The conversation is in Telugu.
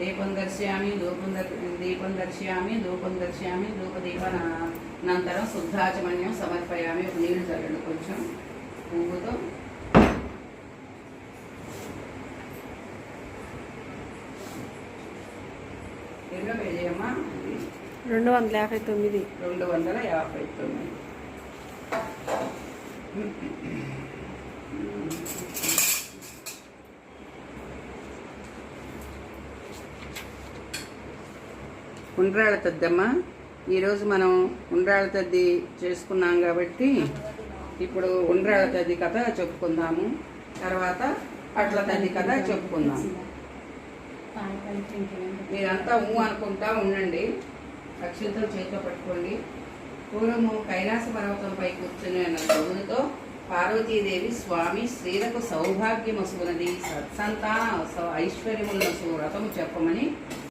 దీపం దర్శయామి ధూపం దీపం దర్శయామి ధూపం దర్శయామి ధూపదీప అనంతరం శుద్ధాచమన్యం సమర్పయామి. నీళ్ళు చల్లండి కొంచెం. పువ్వుతో. ఎన్నో పేజీ అమ్మా? ఇది రెండు వందల యాభై తొమ్మిది. రెండు వందల యాభై తొమ్మిది. ఉండ్రాళ్ళ తద్దమ్మ. ఈరోజు మనం ఉండ్రాళ్ళ తద్ది చేసుకున్నాం కాబట్టి ఇప్పుడు ఉండ్రాళ్ళ తద్ది కథ చెప్పుకుందాము. తర్వాత అట్ల తద్ది కథ చెప్పుకుందాం. మీరంతా ఊ అనుకుంటా ఉండండి. అక్షింతలు చేతిలో పట్టుకోండి. పూర్వము కైలాస పర్వతంపై కూర్చుని అన్న ప్రభువుతో పార్వతీదేవి స్వామి స్త్రీలకు సౌభాగ్యమసుకున్నది సత్సంతాన ఐశ్వర్యములను వ్రతము చెప్పమని